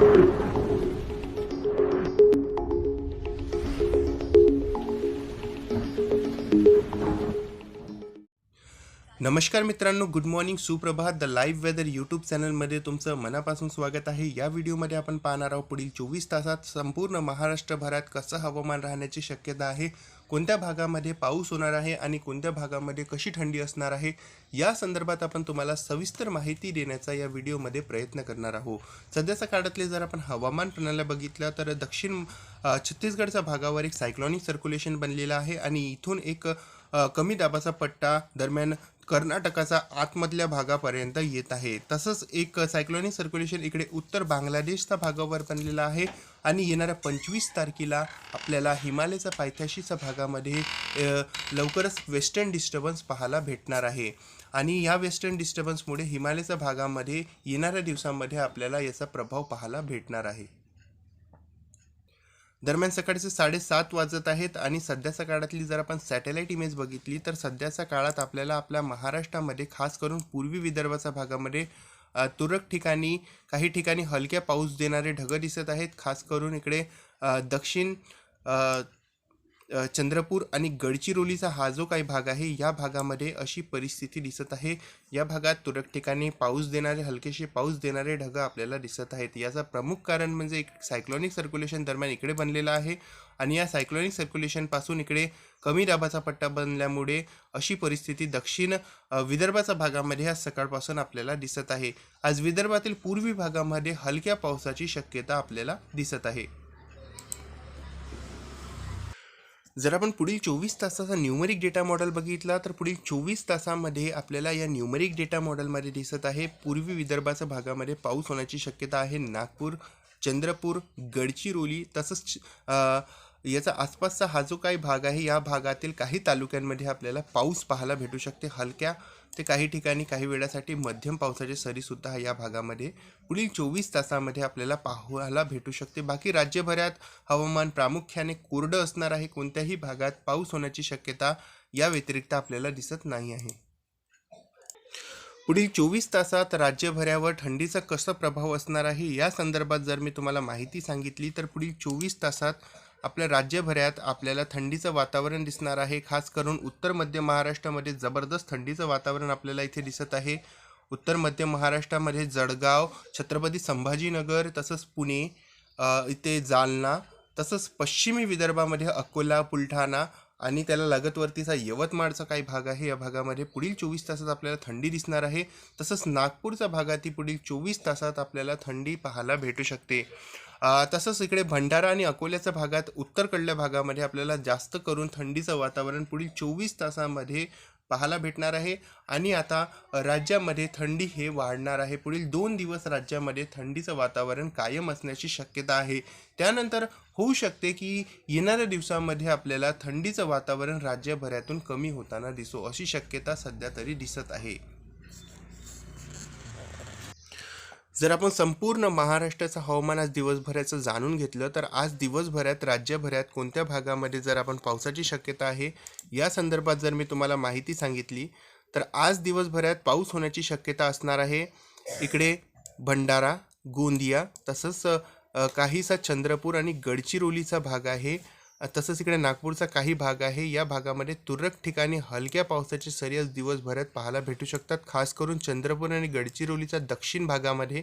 Thank you. नमस्कार मित्रांनो good morning सुप्रभात द लाईव्ह वेदर यूट्यूब चॅनलमध्ये तुमचं मनापासून स्वागत आहे. या व्हिडिओमध्ये आपण पाहणार आहोत पुढील चोवीस तासात संपूर्ण महाराष्ट्रभरात कसं हवामान राहण्याची शक्यता आहे कोणत्या भागामध्ये पाऊस होणार आहे आणि कोणत्या भागामध्ये कशी थंडी असणार आहे या संदर्भात आपण तुम्हाला सविस्तर माहिती देण्याचा या व्हिडिओमध्ये प्रयत्न करणार आहोत. सध्याच्या काळातले जर आपण हवामान प्रणाल्या बघितल्या तर दक्षिण छत्तीसगडच्या भागावर एक सायक्लॉनिक सर्क्युलेशन बनलेलं आहे आणि इथून एक कमी दाबाचा पट्टा दरम्यान कर्नाटकाचा आतमधल्या भागापर्यंत येत आहे. तसंच एक सायक्लोनिक सर्क्युलेशन इकडे उत्तर बांगलादेशच्या भागावर बनलेला आहे आणि येणाऱ्या पंचवीस तारखेला आपल्याला हिमालयाच्या पायथ्याशीच्या भागामध्ये लवकरच वेस्टर्न डिस्टर्बन्स पाहायला भेटणार आहे. आणि या वेस्टर्न डिस्टर्बन्समुळे हिमालयाच्या भागामध्ये येणाऱ्या दिवसांमध्ये आपल्याला याचा प्रभाव पाहायला भेटणार आहे. दरम्यान सकाळचे साडेसात वाजत आहेत आणि सध्याच्या काळातली जर आपण सॅटेलाईट इमेज बघितली तर सध्याच्या काळात आपल्याला आपल्या महाराष्ट्रामध्ये खास करून पूर्वी विदर्भाच्या भागामध्ये तुरळक ठिकाणी काही ठिकाणी हलक्या पाऊस देणारे ढगं दिसत आहेत. खास करून इकडे दक्षिण चंद्रपूर आणि गडचिरोलीचा हा जो काही भाग आहे या भागामध्ये अशी परिस्थिती दिसत आहे. या भागात तुरळक ठिकाणी पाऊस देणारे हलकेसे पाऊस देणारे ढगं आपल्याला दिसत आहेत. याचं प्रमुख कारण म्हणजे एक सायक्लॉनिक सर्क्युलेशन दरम्यान इकडे बनलेलं आहे आणि या सायक्लॉनिक सर्क्युलेशनपासून इकडे कमी दाबाचा पट्टा बनल्यामुळे अशी परिस्थिती दक्षिण विदर्भाच्या भागामध्ये आज सकाळपासून आपल्याला दिसत आहे. आज विदर्भातील पूर्वी भागामध्ये हलक्या पावसाची शक्यता आपल्याला दिसत आहे. जर आपण पुढील चोवीस तासाचा न्यूमरिक डेटा मॉडेल बघितला तर पुढील चोवीस तासामध्ये आपल्याला या न्यूमरिक डेटा मॉडेलमध्ये दिसत आहे. पूर्वी विदर्भाच्या भागामध्ये पाऊस होण्याची शक्यता आहे. नागपूर चंद्रपूर गडचिरोली तसंच याचा आसपासचा हा जो काही भाग आहे या भागातील काही तालुक्यांमध्ये आपल्याला पाऊस पाहायला भेटू शकते. हलक्या ते काही ठिकाणी काही वेळासाठी मध्यम पावसाचे सरीसुद्धा या भागामध्ये पुढील चोवीस तासामध्ये आपल्याला पाहायला भेटू शकते. बाकी राज्यभरात हवामान प्रामुख्याने कोरडं असणार आहे. कोणत्याही भागात पाऊस होण्याची शक्यता या व्यतिरिक्त आपल्याला दिसत नाही आहे. पुढील चोवीस तासात राज्यभरावर थंडीचा कसा प्रभाव असणार आहे? या संदर्भात जर मी तुम्हाला माहिती सांगितली तर पुढील चोवीस तासात आपल्या राज्यभरात आपल्याला थंडीचं वातावरण दिसणार आहे. खास करून उत्तर मध्य महाराष्ट्रामध्ये जबरदस्त थंडीचं वातावरण आपल्याला इथे दिसत आहे. उत्तर मध्य महाराष्ट्रामध्ये जळगाव छत्रपती संभाजीनगर तसंच पुणे इथे जालना तसंच पश्चिमी विदर्भामध्ये अकोला बुलढाणा आणि त्याला लगतवरतीचा यवतमाळचा काही भाग आहे. या भागामध्ये पुढील चोवीस तासात आपल्याला थंडी दिसणार आहे. तसंच नागपूरचा भागातही पुढील चोवीस तासात आपल्याला थंडी पाहायला भेटू शकते. तसंच इकडे भंडारा आणि अकोल्याच्या भागात उत्तरकडल्या भागामध्ये आपल्याला जास्त करून थंडीचं वातावरण पुढील चोवीस तासामध्ये पाहायला भेटणार आहे. आणि आता राज्यामध्ये थंडी हे वाढणार आहे. पुढील दोन दिवस राज्यामध्ये थंडीचं वातावरण कायम असण्याची शक्यता आहे. त्यानंतर होऊ शकते की येणाऱ्या दिवसामध्ये आपल्याला थंडीचं वातावरण राज्यभरातून कमी होताना दिसो अशी शक्यता सध्या तरी दिसत आहे. जर आपण संपूर्ण महाराष्ट्राचं हवामान आज दिवसभराचं जाणून घेतलं तर आज दिवसभरात राज्यभरात कोणत्या भागामध्ये जर आपण पावसाची शक्यता आहे या संदर्भात जर मी तुम्हाला माहिती सांगितली तर आज दिवसभरात पाऊस होण्याची शक्यता असणार आहे. इकडे भंडारा गोंदिया तसंच काहीसा चंद्रपूर आणि गडचिरोलीचा भाग आहे. तसंच इकडे नागपूरचा काही भाग आहे. या भागामध्ये तुरळक ठिकाणी हलक्या पावसाचे सरी आज दिवसभरात पाहायला भेटू शकतात. खास करून चंद्रपूर आणि गडचिरोलीच्या दक्षिण भागामध्ये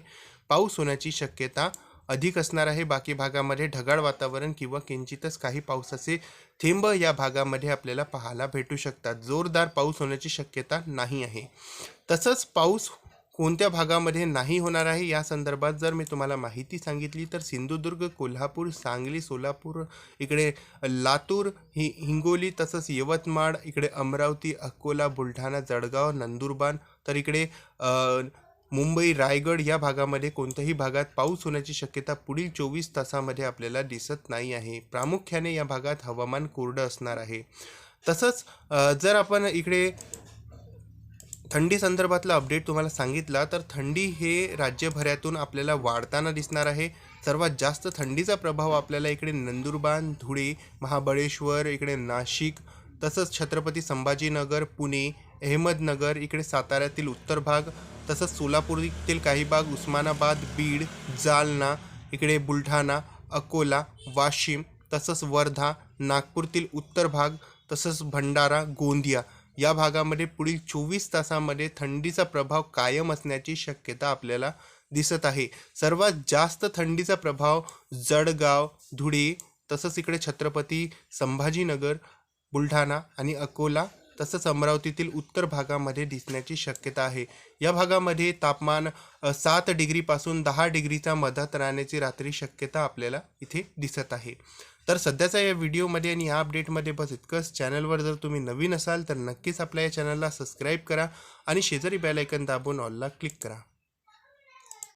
पाऊस होण्याची शक्यता अधिक असणार आहे. बाकी भागामध्ये ढगाळ वातावरण किंवा किंचितच काही पावसाचे थेंब या भागामध्ये आपल्याला पाहायला भेटू शकतात. जोरदार पाऊस होण्याची शक्यता नाही आहे. तसंच पाऊस कोणत्या भागामध्ये नाही होणार आहे? या संदर्भात जर मी तुम्हाला माहिती सांगितली तर सिंधुदुर्ग कोल्हापूर सांगली सोलापूर इकडे लातूर हि हिंगोली तसंच यवतमाळ इकडे अमरावती अकोला बुलढाणा जळगाव नंदुरबार तर इकडे मुंबई रायगड या भागामध्ये कोणत्याही भागात पाऊस होण्याची शक्यता पुढील चोवीस तासामध्ये आपल्याला दिसत नाही आहे. प्रामुख्याने या भागात हवामान कोरडं असणार आहे. तसंच जर आपण इकडे थंडी संदर्भातला अपडेट तुम्हाला सांगितला तर थंडी हे राज्यभरातून आपल्याला वाढताना दिसणार आहे. सर्वात जास्त थंडीचा प्रभाव आपल्याला इकडे नंदुरबार धुळे महाबळेश्वर इकडे नाशिक तसंच छत्रपती संभाजीनगर पुणे अहमदनगर इकडे साताऱ्यातील उत्तर भाग तसंच सोलापूरतील काही भाग उस्मानाबाद बीड जालना इकडे बुलढाणा अकोला वाशिम तसंच वर्धा नागपूरतील उत्तर भाग तसंच भंडारा गोंदिया. या भागामध्ये पुढील चोवीस तासामध्ये थंडीचा प्रभाव कायम असण्याची शक्यता आपल्याला दिसत आहे. सर्वात जास्त थंडीचा प्रभाव जळगाव धुळे तसंच इकडे छत्रपती संभाजीनगर बुलढाणा आणि अकोला तसंच अमरावतीतील उत्तर भागामध्ये दिसण्याची शक्यता आहे. या भागामध्ये तापमान सात डिग्रीपासून दहा डिग्रीच्या मधात राहण्याची रात्री शक्यता आपल्याला इथे दिसत आहे. तर सध्याचा या व्हिडिओमध्ये आणि या अपडेटमध्ये बस इतकंच. चॅनलवर जर तुम्ही नवीन असाल तर नक्कीच आपल्या या चॅनलला सबस्क्राईब करा आणि शेजारी बेलायकन दाबून ऑलला क्लिक करा.